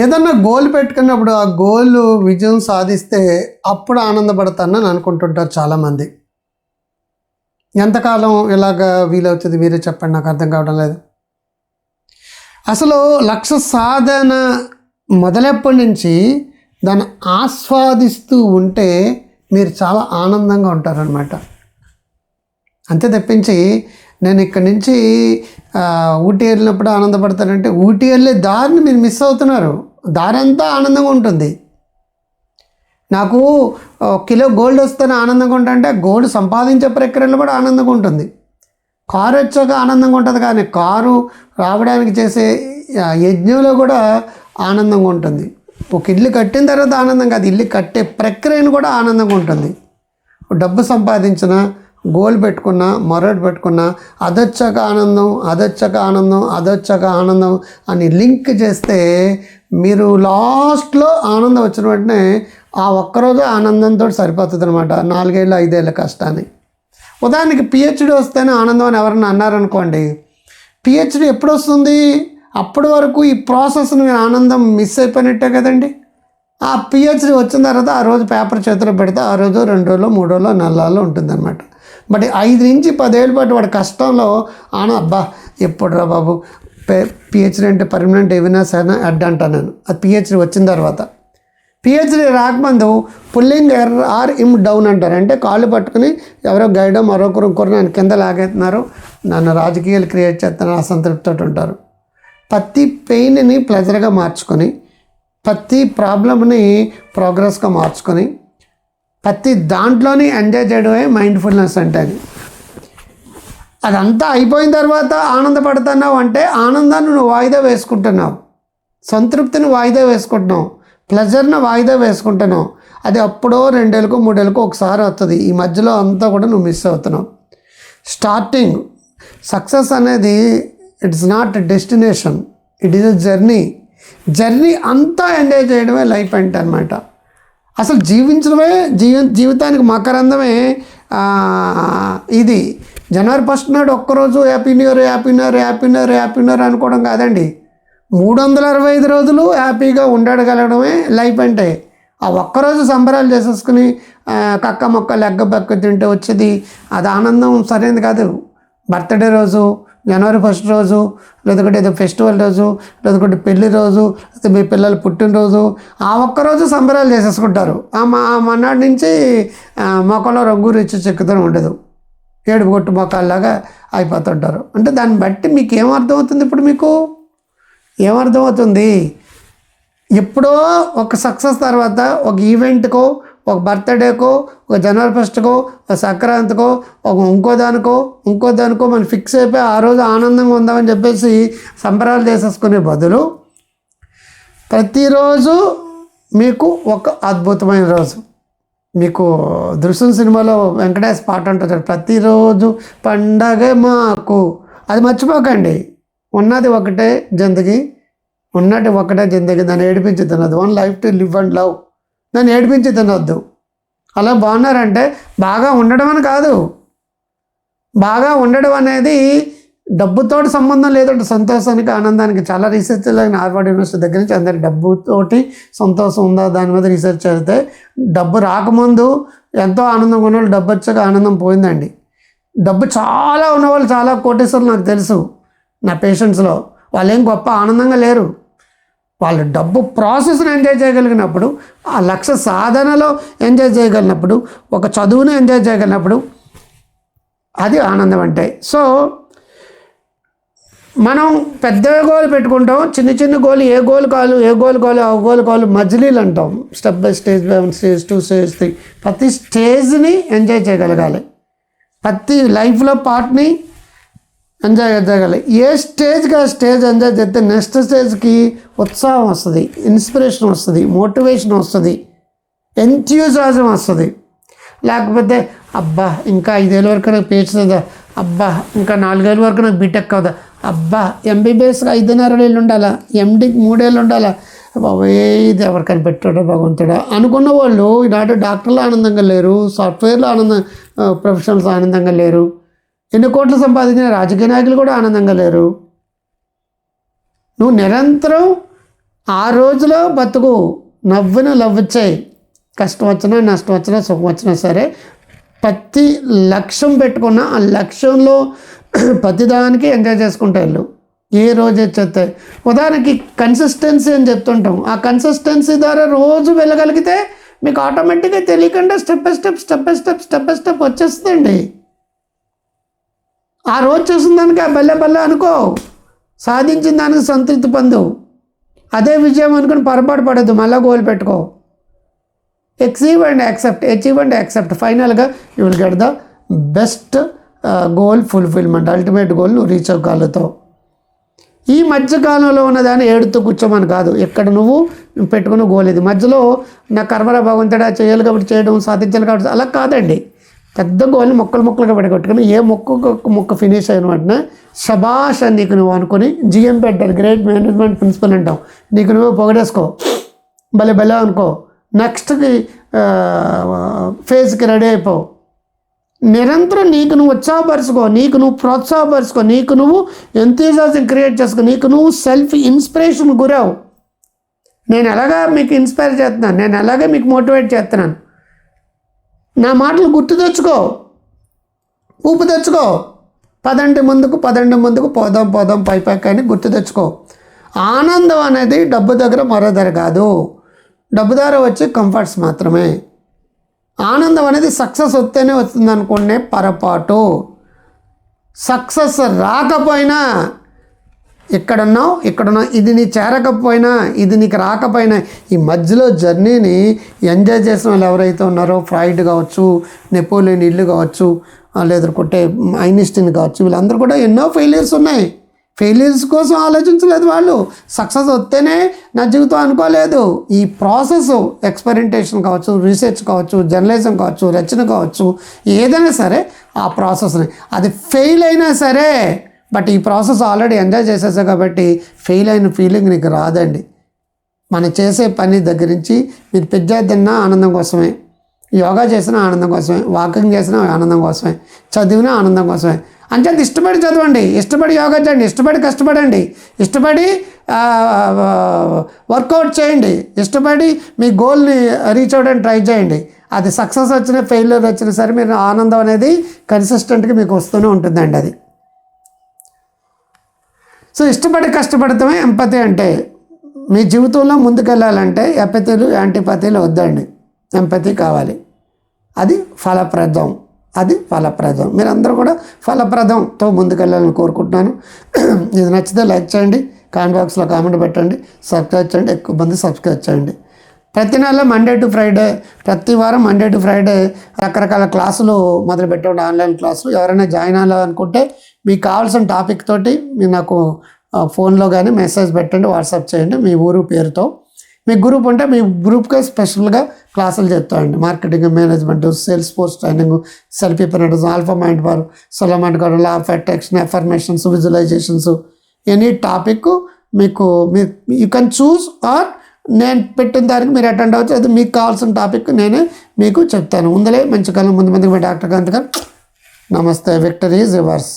ఏదన్నా గోల్ పెట్టుకున్నప్పుడు ఆ గోల్ విజయం సాధిస్తే అప్పుడు ఆనందపడతానని అనుకుంటుంటారు చాలామంది. ఎంతకాలం ఇలాగ వీలవుతుంది మీరే చెప్పండి నాకు అర్థం కావడం లేదు. అసలు లక్ష్య సాధన మొదలెప్పటి నుంచి దాన్ని ఆస్వాదిస్తూ ఉంటే మీరు చాలా ఆనందంగా ఉంటారనమాట అంతే తప్పించి నేను ఇక్కడి నుంచి ఊటీ వెళ్ళినప్పుడు ఆనందపడతానంటే ఊటీ వెళ్ళే దారిని మీరు మిస్ అవుతున్నారు. దారి అంతా ఆనందంగా ఉంటుంది. నాకు కిలో గోల్డ్ వస్తేనే ఆనందంగా ఉంటా గోల్డ్ సంపాదించే ప్రక్రియలో కూడా ఆనందంగా ఉంటుంది. కారు వచ్చాక ఆనందంగా ఉంటుంది కానీ కారు రావడానికి చేసే యజ్ఞంలో కూడా ఆనందంగా ఉంటుంది. ఒక ఇల్లు కట్టిన తర్వాత ఆనందం కాదు ఇల్లు కట్టే ప్రక్రియను కూడా ఆనందంగా ఉంటుంది. డబ్బు సంపాదించిన గోల్ పెట్టుకున్నా మరొకటి పెట్టుకున్నా అదొచ్చాక ఆనందం అదొచ్చాక ఆనందం అదొచ్చాక ఆనందం అని లింక్ చేస్తే మీరు లాస్ట్లో ఆనందం వచ్చిన వెంటనే ఆ ఒక్కరోజు ఆనందంతో సరిపోతుంది అనమాట నాలుగేళ్ళు ఐదేళ్ళ కష్టాన్ని. ఉదాహరణకి పిహెచ్డి వస్తేనే ఆనందం అని ఎవరన్నా అన్నారనుకోండి పిహెచ్డి ఎప్పుడు వస్తుంది అప్పటి వరకు ఈ ప్రాసెస్ని ఆనందం మిస్ అయిపోయినట్టే కదండి. ఆ పిహెచ్డి వచ్చిన తర్వాత ఆ రోజు పేపర్ చేతిలో పెడితే ఆ రోజు రెండు రోజులు మూడు రోజులు నెలల్లో ఉంటుందన్నమాట. బట్ ఐదు నుంచి పదేళ్ళ పాటు వాడి కష్టంలో ఆన అబ్బా ఎప్పుడు రా బాబు పిహెచ్డి అంటే పర్మనెంట్ ఏమైనా అయినా అడ్డ అంటాను నేను. అది పిహెచ్డి వచ్చిన తర్వాత. పిహెచ్డి రాకముందు పుల్లింగ్ ఎర్ర ఆర్ ఇమ్ డౌన్ అంటారు. అంటే కాళ్ళు పట్టుకుని ఎవరో గైడో మరొకరు ఇంకొకరు నన్ను కింద లాగేస్తున్నారు. నన్ను రాజకీయాలు క్రియేట్ చేస్తున్నారు. అసంతృప్తితో ఉంటారు. ప్రతి పెయిన్ని ప్లెజర్గా మార్చుకొని ప్రతి ప్రాబ్లమ్ని ప్రోగ్రెస్గా మార్చుకొని ప్రతి దాంట్లోని ఎంజాయ్ చేయడమే మైండ్ఫుల్నెస్ అంటే అది. అదంతా అయిపోయిన తర్వాత ఆనందపడుతున్నావు అంటే ఆనందాన్ని నువ్వు వాయిదా వేసుకుంటున్నావు. సంతృప్తిని వాయిదా వేసుకుంటున్నావు. ప్లెజర్ని వాయిదా వేసుకుంటున్నావు. అది అప్పుడో రెండేళ్ళకు మూడేళ్ళకు ఒకసారి వస్తుంది ఈ మధ్యలో అంతా కూడా నువ్వు మిస్ అవుతున్నావు. స్టార్టింగ్ సక్సెస్ అనేది it's not destination. It is a journey. Journey అంతా ఎంజాయ్ చేయడమే లైఫ్ అంటే అనమాట అసలు జీవించడమే జీవి జీవితానికి మకరందమే ఇది. జనవరి ఫస్ట్ నాడు ఒక్కరోజు happy new year happy new year happy new year happy new year అనుకోవడం కాదండి. మూడు వందల అరవై ఐదు రోజులు హ్యాపీగా ఉండగలగడమే లైఫ్ అంటే. ఆ ఒక్కరోజు సంబరాలు చేసేసుకుని కక్క మొక్క లెగ్గ బెక్క తింటే వచ్చేది అది ఆనందం సరైనది కాదు. బర్త్డే రోజు జనవరి ఫస్ట్ రోజు లేదంటే ఏదో ఫెస్టివల్ రోజు లేదంటే పెళ్ళి రోజు లేకపోతే మీ పిల్లల పుట్టినరోజు ఆ ఒక్కరోజు సంబరాలు చేసేసుకుంటారు. ఆ మా మన్నాడు నుంచి మొక్కలో రంగు రుచి చెక్కుతూనే ఉండదు. ఏడుపు కొట్టు మొక్కల్లాగా అయిపోతుంటారు. అంటే దాన్ని బట్టి మీకు ఏమర్థమవుతుంది ఇప్పుడు మీకు? ఏమర్థమవుతుంది ఎప్పుడో ఒక సక్సెస్ తర్వాత ఒక ఈవెంట్కో ఒక బర్త్డేకో ఒక జనవరి ఫస్ట్కో ఒక సంక్రాంతికో ఒక ఇంకో దానికో ఇంకో దానికో మనం ఫిక్స్ అయిపోయి ఆ రోజు ఆనందంగా ఉందామని చెప్పేసి సంబరాలు చేసేసుకునే బదులు ప్రతిరోజు మీకు ఒక అద్భుతమైన రోజు. మీకు దృశ్యం సినిమాలో వెంకటేష్ పాట ఉంటుంది ప్రతిరోజు పండగ మాకు. అది మర్చిపోకండి. ఉన్నది ఒకటే జిందగీ ఉన్నది ఒకటే జిందగీ దాన్ని ఏడిపించి one life to live and love నన్ను ఏడిపించి తినొద్దు. అలా బాగున్నారంటే బాగా ఉండడం అని కాదు. బాగా ఉండడం అనేది డబ్బుతో సంబంధం లేదంటే సంతోషానికి ఆనందానికి చాలా రీసెర్చ్ లాగిన హార్వర్డ్ యూనివర్సిటీ దగ్గర నుంచి అందరి డబ్బుతోటి సంతోషం ఉందా? దాని మీద రీసెర్చ్ చేస్తే డబ్బు రాకముందు ఎంతో ఆనందంగా ఉన్నవాళ్ళు డబ్బు వచ్చాక ఆనందం పోయిందండి. డబ్బు చాలా ఉన్నవాళ్ళు చాలా కోటేశ్వరులు నాకు తెలుసు. నా పేషెంట్స్లో వాళ్ళు ఏం గొప్ప ఆనందంగా లేరు. వాళ్ళు డబ్బు ప్రాసెస్ని ఎంజాయ్ చేయగలిగినప్పుడు ఆ లక్ష్య సాధనలో ఎంజాయ్ చేయగలిగినప్పుడు ఒక చదువును ఎంజాయ్ చేయగలిగినప్పుడు అది ఆనందం అంటే. సో మనం పెద్ద గోల్ పెట్టుకుంటాం చిన్న చిన్న గోల్ ఏ గోల్ కాలు ఏ గోల్ కాలు ఆ గోల్ కాలు మజిలీలు అంటాం. Step by stage by one stage two stage three. ప్రతి స్టేజ్ని ఎంజాయ్ చేయగలగాలి. ప్రతి లైఫ్లో పార్ట్ని ఎంజాయ్ చేద్దగలి ఏ స్టేజ్గా స్టేజ్ ఎంజాయ్ చేస్తే నెక్స్ట్ స్టేజ్కి ఉత్సాహం వస్తుంది ఇన్స్పిరేషన్ వస్తుంది మోటివేషన్ వస్తుంది ఎంథ్యూజాజం వస్తుంది. లేకపోతే అబ్బా ఇంకా ఐదేళ్ళ వరకు నాకు పేచుతుందా అబ్బా ఇంకా నాలుగేళ్ళ వరకు నాకు బీటెక్ అవుదా అబ్బా ఎంబీబీఎస్కి ఐదున్నర ఏళ్ళు ఉండాలా? ఎండికి మూడేళ్ళు ఉండాలా? బాబోయ్ ఇది ఎవరికైనా పెట్టాడో భగవంతుడా? అనుకున్న వాళ్ళు ఈనాడు డాక్టర్లు ఆనందంగా లేరు సాఫ్ట్వేర్లో ఆనందం ప్రొఫెషనల్స్ ఆనందంగా లేరు. ఎన్ని కోట్లు సంపాదించిన రాజకీయ నాయకులు కూడా ఆనందంగా లేరు. నువ్వు నిరంతరం ఆ రోజులో బతుకు నవ్వును లవ్వచ్చాయి. కష్టం వచ్చినా నష్టం వచ్చినా సుఖం వచ్చినా సరే ప్రతి లక్ష్యం పెట్టుకున్న ఆ లక్ష్యంలో ప్రతిదానికి ఎంజాయ్ చేసుకుంటా వెళ్ళు. ఏ రోజు చెప్తే ఉదాహరణకి కన్సిస్టెన్సీ అని చెప్తుంటాం. ఆ కన్సిస్టెన్సీ ద్వారా రోజు వెళ్ళగలిగితే మీకు ఆటోమేటిక్గా తెలియకుండా step by step step by step step by step వచ్చేస్తుందండి. ఆ రోజు చేసిన దానికి ఆ బల్లె బల్లె అనుకో. సాధించిన దానికి సంతృప్తి పొందు అదే విజయం అనుకుని పొరపాటు పడద్దు మళ్ళీ గోల్ పెట్టుకో. Achieve and accept achieve and accept ఫైనల్గా you will get the best goal fulfilment ultimate goal నువ్వు రీచ్ అవ్వగలుగుతావు. ఈ మధ్యకాలంలో ఉన్నదాన్ని ఏడుతూ కూర్చోమని కాదు. ఎక్కడ నువ్వు? పెట్టుకున్న గోల్ ఇది. మధ్యలో నా కర్మరా భగవంతుడా చేయాలి కాబట్టి చేయడం సాధించాలి కాబట్టి అలా కాదండి. పెద్ద గోల్ని మొక్కలు మొక్కలుగా పెడగొట్టుకుని ఏ మొక్క మొక్క ఫినిష్ అయిన వెంటనే శబాష్ అని నీకు నువ్వు అనుకొని జిఎం పెట్టారు గ్రేట్ మేనేజ్మెంట్ ప్రిన్సిపల్ అంటావు. నీకు నువ్వు పొగడేసుకో. భలే భలే అనుకో. నెక్స్ట్కి ఫేజ్కి రెడీ అయిపోవు. నిరంతరం నీకు నువ్వు ఉత్సాహపరుచుకో నీకు నువ్వు ప్రోత్సాహపరుచుకో నీకు నువ్వు ఎంతూజాజం క్రియేట్ చేసుకో నీకు నువ్వు సెల్ఫ్ ఇన్స్పిరేషన్ గురావు. నేను ఎలాగా మీకు ఇన్స్పైర్ చేస్తున్నాను? నేను ఎలాగే మీకు మోటివేట్ చేస్తున్నాను? నా మాటలు గుర్తు తెచ్చుకో. ఊపు తెచ్చుకో. పదండి ముందుకు పదండి ముందుకు పోదాం పోదాం పై పైకి అని గుర్తు తెచ్చుకో. ఆనందం అనేది డబ్బు దగ్గర మరో ధర కాదు. డబ్బు ధర వచ్చి కంఫర్ట్స్ మాత్రమే. ఆనందం అనేది సక్సెస్ వస్తేనే వస్తుంది అనుకునే పొరపాటు. సక్సెస్ రాకపోయినా ఇక్కడున్నావు ఇక్కడున్నావు. ఇది నీ చేరకపోయినా ఇది నీకు రాకపోయినా ఈ మధ్యలో జర్నీని ఎంజాయ్ చేసిన వాళ్ళు ఎవరైతే ఉన్నారో ఫ్రైడ్ కావచ్చు నెపోలియన్ ఇల్లు కావచ్చు లేదనుకుంటే ఐనిస్టిన్ కావచ్చు వీళ్ళందరూ కూడా ఎన్నో ఫెయిలియర్స్ ఉన్నాయి. ఫెయిలియర్స్ కోసం ఆలోచించలేదు వాళ్ళు. సక్సెస్ వస్తేనే నా జీవితం అనుకోలేదు. ఈ ప్రాసెస్ ఎక్స్పెరిమెంటేషన్ కావచ్చు రీసెర్చ్ కావచ్చు జర్నలిజం కావచ్చు రచన కావచ్చు ఏదైనా సరే ఆ ప్రాసెస్ని అది ఫెయిల్ అయినా సరే బట్ ఈ ప్రాసెస్ ఆల్రెడీ ఎంజాయ్ చేసేసా కాబట్టి ఫెయిల్ అయిన ఫీలింగ్ నీకు రాదండి. మనం చేసే పని దగ్గర నుంచి మీరు పిజ్జా తిన్నా ఆనందం కోసమే యోగా చేసినా ఆనందం కోసమే వాకింగ్ చేసినా ఆనందం కోసమే చదివినా ఆనందం కోసమే. అంచేది ఇష్టపడి చదవండి. ఇష్టపడి యోగా చేయండి. ఇష్టపడి కష్టపడండి. ఇష్టపడి వర్కౌట్ చేయండి. ఇష్టపడి మీ గోల్ని రీచ్ అవ్వడానికి ట్రై చేయండి. అది సక్సెస్ వచ్చిన ఫెయిల్యూర్ వచ్చినా సరే మీరు ఆనందం అనేది కన్సిస్టెంట్గా మీకు వస్తూనే ఉంటుందండి అది. సో ఇష్టపడి కష్టపడతామే ఎంపతి అంటే మీ జీవితంలో ముందుకెళ్ళాలంటే ఎపతీలు యాంటీపతీలు వద్దండి. ఎంపతి కావాలి. అది ఫలప్రదం. అది ఫలప్రదం. మీరందరూ కూడా ఫలప్రదంతో ముందుకెళ్ళాలని కోరుకుంటున్నాను. ఇది నచ్చితే లైక్ చేయండి. కామెంట్ బాక్స్లో కామెంట్ పెట్టండి. సబ్స్క్రైబ్ చేయండి. ఎక్కువ మంది సబ్స్క్రైబ్ చేయండి. ప్రతి నెల మండే టు ఫ్రైడే ప్రతి వారం మండే టు ఫ్రైడే రకరకాల క్లాసులు మొదలు పెట్టండి ఆన్లైన్ క్లాసులు. ఎవరైనా జాయిన్ అవ్వాలనుకుంటే మీకు కావాల్సిన టాపిక్ తోటి మీరు నాకు ఫోన్లో కానీ మెసేజ్ పెట్టండి వాట్సాప్ చేయండి మీ ఊరు పేరుతో. మీ గ్రూప్ ఉంటే మీ గ్రూప్కే స్పెషల్గా క్లాసులు చెప్తామండి marketing management sales post training self preparators alpha mind bar సొలమెంట్ గారు law of attraction affirmations visualisations any topic మీకు మీ యూ కెన్ చూస్ ఆర్ నేను పెట్టిన దానికి మీరు అటెండ్ అవ్వచ్చు. అది మీకు కావాల్సిన టాపిక్ నేనే మీకు చెప్తాను. ఉందలే మంచి కాలం ముందు ముందు మీ డాక్టర్ గాంధీ గారు నమస్తే విక్టరీ రివర్స్